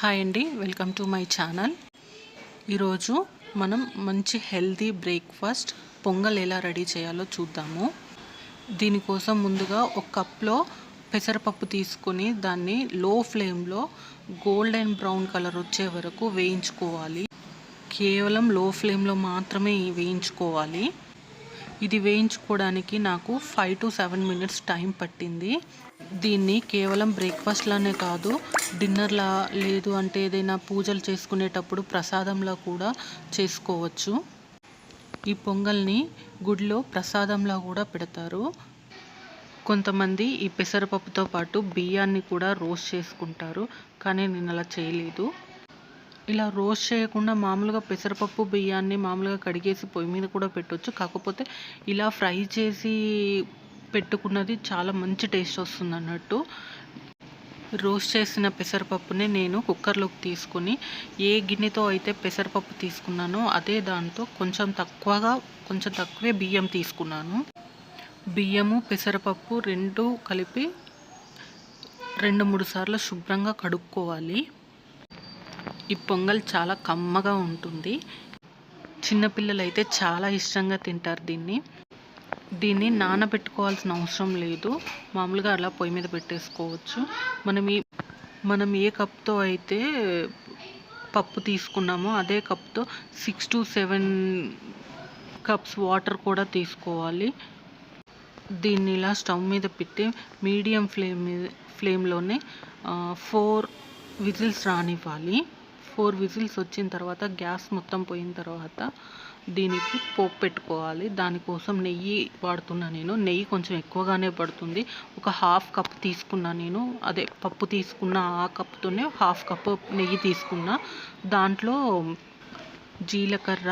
Hi అండి welcome to my channel. ఈరోజు మనం మంచి హెల్తీ బ్రేక్ఫాస్ట్ పొంగల్ ఎలా రెడీ చేయాలో చూద్దాము. దీనికోసం ముందుగా ఒక కప్లో పెసరపప్పు తీసుకొని దాన్ని లో ఫ్లేమ్లో గోల్డెన్ బ్రౌన్ కలర్ వచ్చే వరకు వేయించుకోవాలి. కేవలం లో ఫ్లేమ్లో మాత్రమే వేయించుకోవాలి. ఇది వేయించుకోవడానికి నాకు five to seven minutes time పట్టింది. దీన్ని కేవలం బ్రేక్ఫాస్ట్లోనే కాదు డిన్నర్లా లేదు అంటే ఏదైనా పూజలు చేసుకునేటప్పుడు ప్రసాదంలా కూడా చేసుకోవచ్చు. ఈ పొంగల్ని గుడిలో ప్రసాదంలా కూడా పెడతారు. కొంతమంది ఈ పెసరపప్పుతో పాటు బియ్యాన్ని కూడా రోస్ట్ చేసుకుంటారు కానీ నేను అలా చేయలేదు. ఇలా రోస్ట్ చేయకుండా మామూలుగా పెసరపప్పు బియ్యాన్ని మామూలుగా కడిగేసి పొయ్యి మీద కూడా పెట్టవచ్చు కాకపోతే ఇలా ఫ్రై చేసి పెట్టుకున్నది చాలా మంచి టేస్ట్ వస్తుంది అన్నట్టు. రోస్ట్ చేసిన పెసరపప్పుని నేను కుక్కర్లోకి తీసుకొని ఏ గిన్నెతో అయితే పెసరపప్పు తీసుకున్నానో అదే దాంతో కొంచెం తక్కువగా కొంచెం తక్కువే బియ్యం తీసుకున్నాను. బియ్యము పెసరపప్పు రెండు కలిపి రెండు మూడు సార్లు శుభ్రంగా కడుక్కోవాలి. ఈ పొంగల్ చాలా కమ్మగా ఉంటుంది. చిన్నపిల్లలు అయితే చాలా ఇష్టంగా తింటారు దీన్ని. దీన్ని నానబెట్టుకోవాల్సిన అవసరం లేదు. మామూలుగా అలా పొయ్యి మీద పెట్టేసుకోవచ్చు. మనం ఈ మనం ఏ కప్తో అయితే పప్పు తీసుకున్నామో అదే కప్తో six to seven cups water కూడా తీసుకోవాలి. దీన్ని ఇలా స్టవ్ మీద పెట్టి మీడియం ఫ్లేమ్ మీద ఫ్లేమ్లోనే ఫోర్ విజిల్స్ రానివ్వాలి. ఫోర్ విజిల్స్ వచ్చిన తర్వాత గ్యాస్ మొత్తం పోయిన తర్వాత దీనికి పోపు పెట్టుకోవాలి. దానికోసం నెయ్యి వాడుతున్నా నేను. నెయ్యి కొంచెం ఎక్కువగానే పడుతుంది. ఒక హాఫ్ కప్ తీసుకున్నా నేను. అదే పప్పు తీసుకున్న ఆ కప్తోనే హాఫ్ కప్ నెయ్యి తీసుకున్నా. దాంట్లో జీలకర్ర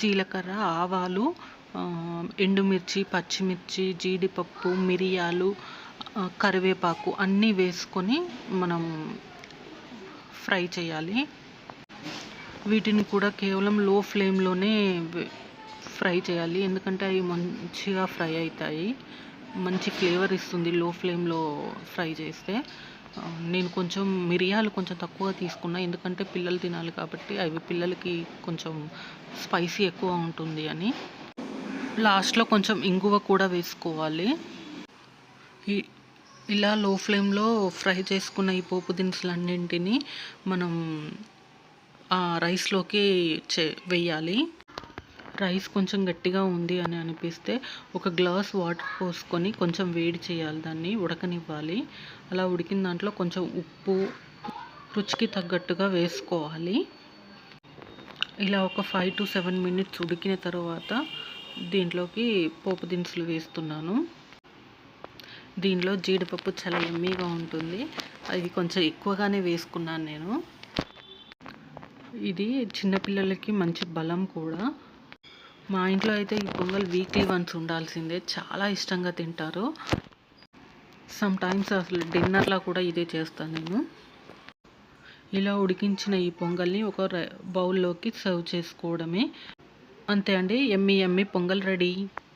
జీలకర్ర ఆవాలు ఎండుమిర్చి పచ్చిమిర్చి జీడిపప్పు మిరియాలు కరివేపాకు అన్నీ వేసుకొని మనం ఫ్రై చేయాలి. వీటిని కూడా కేవలం లో ఫ్లేమ్లోనే ఫ్రై చేయాలి. ఎందుకంటే అవి మంచిగా ఫ్రై అవుతాయి మంచి ఫ్లేవర్ ఇస్తుంది లో ఫ్లేమ్లో ఫ్రై చేస్తే. నేను కొంచెం మిరియాలు కొంచెం తక్కువ తీసుకున్నా. ఎందుకంటే పిల్లలు తినాలి కాబట్టి అవి పిల్లలకి కొంచెం స్పైసీ ఎక్కువ ఉంటుంది అని. లాస్ట్లో కొంచెం ఇంగువ కూడా వేసుకోవాలి. ఇలా లో ఫ్లేమ్లో ఫ్రై చేసుకున్న ఈ పోపు దినుసులన్నింటినీ మనం రైస్లోకి చే వెయ్యాలి రైస్ కొంచెం గట్టిగా ఉంది అని అనిపిస్తే ఒక గ్లాస్ వాటర్ పోసుకొని కొంచెం వేడి చేయాలి దాన్ని ఉడకనివ్వాలి. అలా ఉడికిన దాంట్లో కొంచెం ఉప్పు రుచికి తగ్గట్టుగా వేసుకోవాలి. ఇలా ఒక ఫైవ్ టు సెవెన్ మినిట్స్ ఉడికిన తర్వాత దీంట్లోకి పోపు దినుసులు వేస్తున్నాను. దీనిలో జీడిపప్పు చాలా ఎమ్మీగా ఉంటుంది. అది కొంచెం ఎక్కువగానే వేసుకున్నాను నేను. ఇది చిన్నపిల్లలకి మంచి బలం కూడా. మా ఇంట్లో అయితే ఈ పొంగల్ వీక్లీ వన్స్ ఉండాల్సిందే. చాలా ఇష్టంగా తింటారు. సమ్ టైమ్స్ అసలు డిన్నర్లో కూడా ఇదే చేస్తాను నేను. ఇలా ఉడికించిన ఈ పొంగల్ని ఒక బౌల్లోకి సర్వ్ చేసుకోవడమే. అంతే అండి. ఎమ్మి ఎమ్మి పొంగల్ రెడీ.